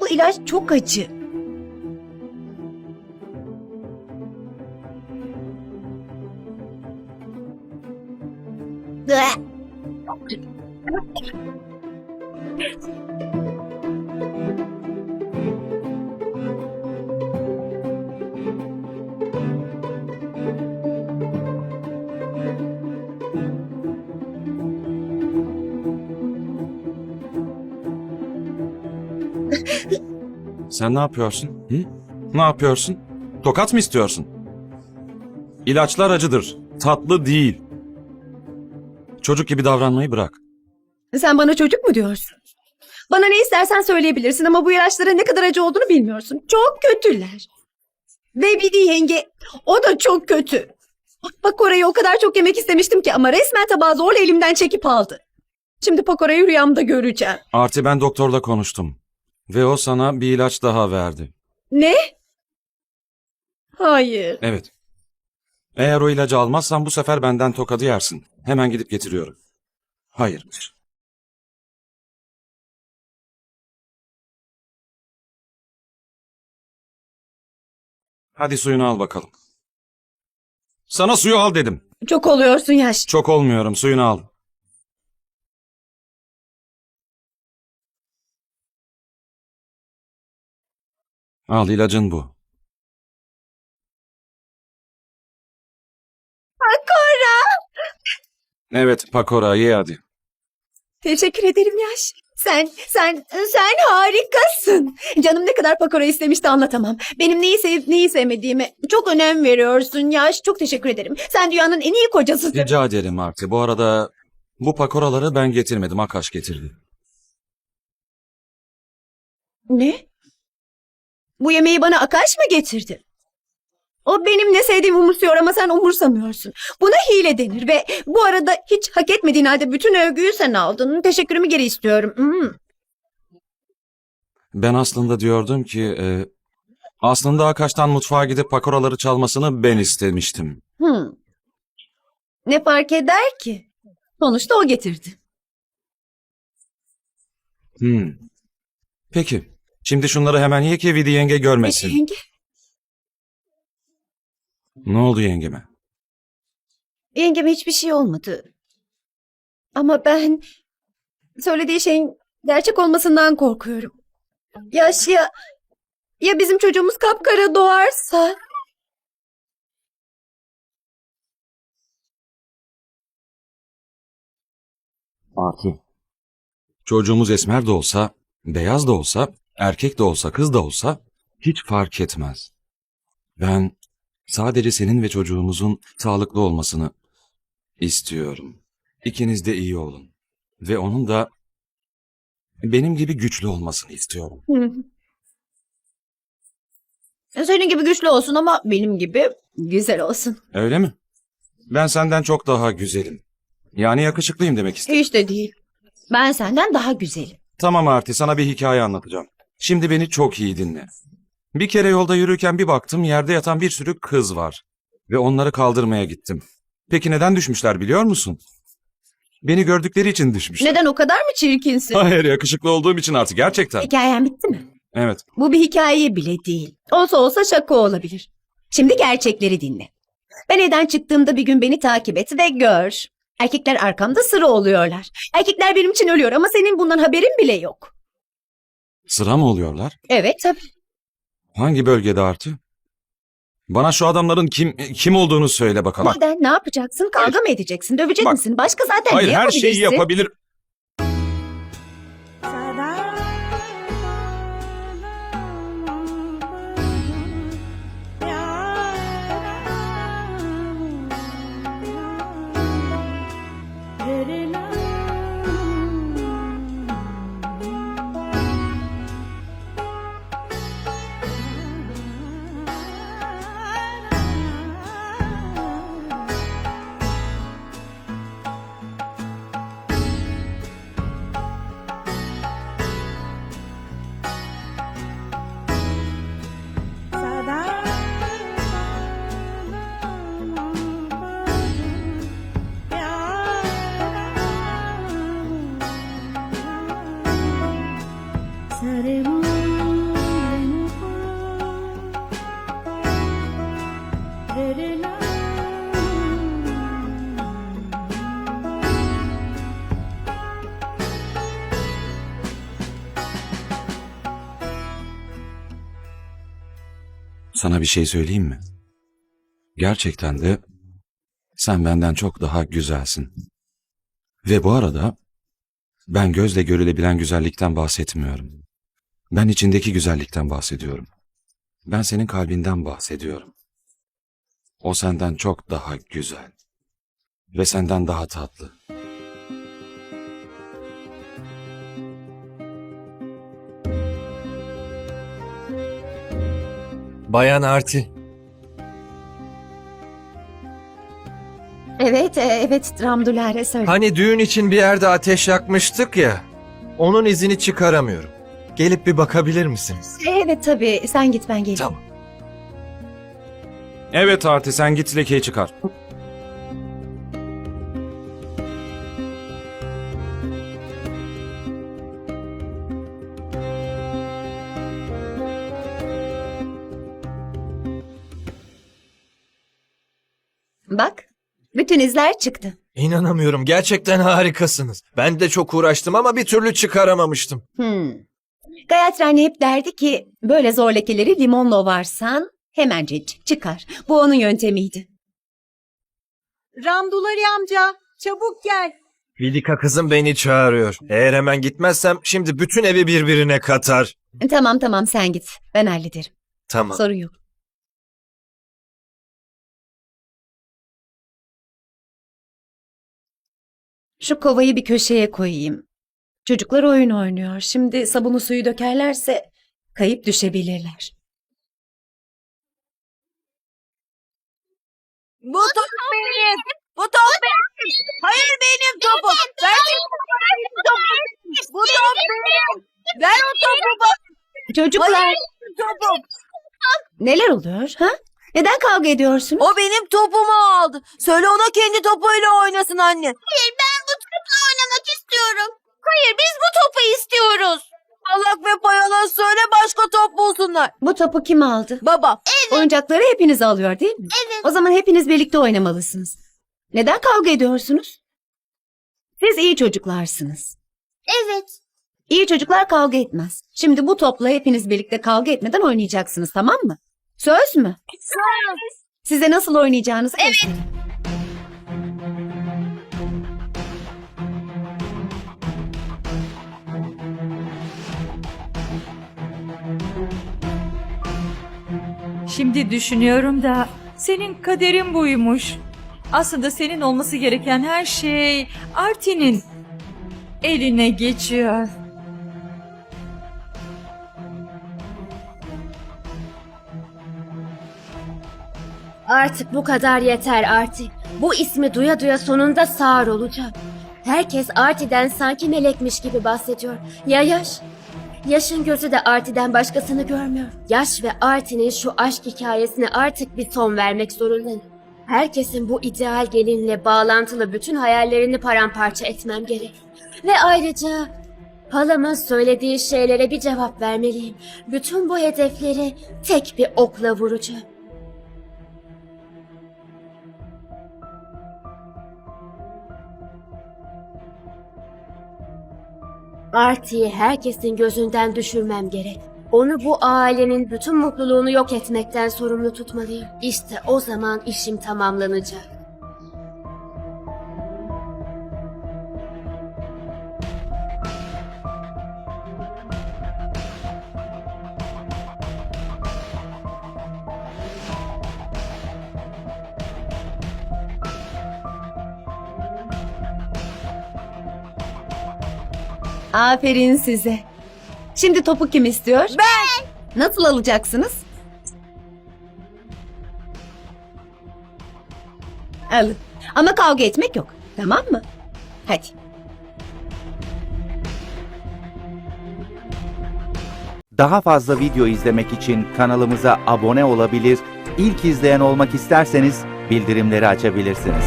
Bu ilaç çok acı. Bleh. Sen ne yapıyorsun? Hı? Ne yapıyorsun? Tokat mı istiyorsun? İlaçlar acıdır. Tatlı değil. Çocuk gibi davranmayı bırak. Sen bana çocuk mu diyorsun? Bana ne istersen söyleyebilirsin ama bu ilaçların ne kadar acı olduğunu bilmiyorsun. Çok kötüler. Ve bir de yenge, o da çok kötü. Bak orayı o kadar çok yemek istemiştim ki ama resmen tabağı zorla elimden çekip aldı. Şimdi Pakora'yı rüyamda göreceğim. Artı ben doktorla konuştum. Ve o sana bir ilaç daha verdi. Ne? Hayır. Evet. Eğer o ilacı almazsan bu sefer benden tokadı yersin. Hemen gidip getiriyorum. Hayır. Hadi suyunu al bakalım. Sana suyu al dedim. Çok oluyorsun yaş. Çok olmuyorum suyunu al. Al ilacın bu. Pakora. Evet Pakora ye hadi. Teşekkür ederim yaş. Sen, sen, sen harikasın. Canım ne kadar pakora istemişti anlatamam. Benim neyi sevip neyi sevmediğime çok önem veriyorsun yaş. Çok teşekkür ederim. Sen dünyanın en iyi kocasısın. Rica ederim Arti. Bu arada bu pakoraları ben getirmedim. Akaş getirdi. Ne? Bu yemeği bana Akaş mı getirdi? O benim ne sevdiğimi umursuyor ama sen umursamıyorsun. Buna hile denir ve bu arada hiç hak etmediğin halde bütün övgüyü sen aldın. Teşekkürümü geri istiyorum. Hmm. Ben aslında diyordum ki... e, aslında Akaş'tan mutfağa gidip pakoraları çalmasını ben istemiştim. Hmm. Ne fark eder ki? Sonuçta o getirdi. Hmm. Peki. Şimdi şunları hemen ye ki Vidi yenge görmesin. Peki yenge. Ne oldu yengeme? Yengeme hiçbir şey olmadı. Ama ben söylediği şeyin gerçek olmasından korkuyorum. Yaş ya, ya bizim çocuğumuz kapkara doğarsa? Arti. Çocuğumuz esmer de olsa, beyaz da olsa, erkek de olsa, kız da olsa hiç fark etmez. Ben sadece senin ve çocuğumuzun sağlıklı olmasını istiyorum. İkiniz de iyi olun. Ve onun da benim gibi güçlü olmasını istiyorum. Hı. Senin gibi güçlü olsun ama benim gibi güzel olsun. Öyle mi? Ben senden çok daha güzelim. Yani yakışıklıyım demek istedim. Hiç de değil. Ben senden daha güzelim. Tamam Arti sana bir hikaye anlatacağım. Şimdi beni çok iyi dinle. Bir kere yolda yürürken bir baktım yerde yatan bir sürü kız var. Ve onları kaldırmaya gittim. Peki neden düşmüşler biliyor musun? Beni gördükleri için düşmüşler. Neden o kadar mı çirkinsin? Hayır yakışıklı olduğum için artık gerçekten. Hikayen bitti mi? Evet. Bu bir hikaye bile değil. Olsa olsa şaka olabilir. Şimdi gerçekleri dinle. Ben evden çıktığımda bir gün beni takip et ve gör. Erkekler arkamda sıra oluyorlar. Erkekler benim için ölüyor ama senin bundan haberin bile yok. Sıra mı oluyorlar? Evet tabii. Hangi bölgede Arti? Bana şu adamların kim kim olduğunu söyle bakalım. Neden? Ne yapacaksın? Kavga mı edeceksin? Dövecek Bak. misin? Başka zaten Hayır ne her yapabilirsin? şeyi yapabilir. Sana bir şey söyleyeyim mi? Gerçekten de sen benden çok daha güzelsin. Ve bu arada ben gözle görülebilen güzellikten bahsetmiyorum. Ben içindeki güzellikten bahsediyorum. Ben senin kalbinden bahsediyorum. O senden çok daha güzel ve senden daha tatlı. Bayan Arti, Evet, e, evet Ramdulare söyle. hani düğün için bir yerde ateş yakmıştık ya. Onun izini çıkaramıyorum. Gelip bir bakabilir misiniz? Evet tabii, sen git ben geleyim. Tamam. Evet Arti sen git lekeyi çıkar. Bütün izler çıktı. İnanamıyorum. Gerçekten harikasınız. Ben de çok uğraştım ama bir türlü çıkaramamıştım. Hmm. Gayatri hep derdi ki böyle zor lekeleri limonla ovarsan hemencecik çıkar. Bu onun yöntemiydi. Ramdulari amca çabuk gel. Vilika kızım beni çağırıyor. Eğer hemen gitmezsem şimdi bütün evi birbirine katar. Tamam tamam sen git. Ben hallederim. Tamam. Sorun yok. Şu kovayı bir köşeye koyayım. Çocuklar oyun oynuyor. Şimdi sabunu suyu dökerlerse kayıp düşebilirler. Bu top benim. Bu top benim. Hayır benim topum. Ver benim topum. Bu top benim. Ver o topu bak. Çocuklar Hayır topum. neler oluyor ha? Neden kavga ediyorsunuz? O benim topumu aldı. Söyle ona kendi topuyla oynasın anne. Hayır ben bu topla oynamak istiyorum. Hayır biz bu topu istiyoruz. Allah ve payala söyle başka top topu kim aldı? Baba. Oyuncakları hepiniz alıyor değil mi? Evet. O zaman hepiniz birlikte oynamalısınız. Neden kavga ediyorsunuz? Siz iyi çocuklarsınız. Evet. İyi çocuklar kavga etmez. Şimdi bu topla hepiniz birlikte kavga etmeden oynayacaksınız tamam mı? Söz mü? Size nasıl oynayacağınızı göstereyim. Şimdi düşünüyorum da senin kaderin buymuş. Aslında senin olması gereken her şey Artin'in eline geçiyor. Artık bu kadar yeter Arti. Bu ismi duya duya sonunda sağır olacağım. Herkes Arti'den sanki melekmiş gibi bahsediyor. Ya Yaş? Yaş'ın gözü de Arti'den başkasını görmüyor. Yaş ve Arti'nin şu aşk hikayesine artık bir son vermek zorundayım. Herkesin bu ideal gelinle bağlantılı bütün hayallerini paramparça etmem gerek. Ve ayrıca halamın söylediği şeylere bir cevap vermeliyim. Bütün bu hedefleri tek bir okla vuracağım. Artie'yi herkesin gözünden düşürmem gerek. Onu bu ailenin bütün mutluluğunu yok etmekten sorumlu tutmalıyım. İşte o zaman işim tamamlanacak. Aferin size. Şimdi topu kim istiyor? Ben. Nasıl alacaksınız? Alın. Ama kavga etmek yok. Tamam mı? Hadi. Daha fazla video izlemek için kanalımıza abone olabilir, ilk izleyen olmak isterseniz bildirimleri açabilirsiniz.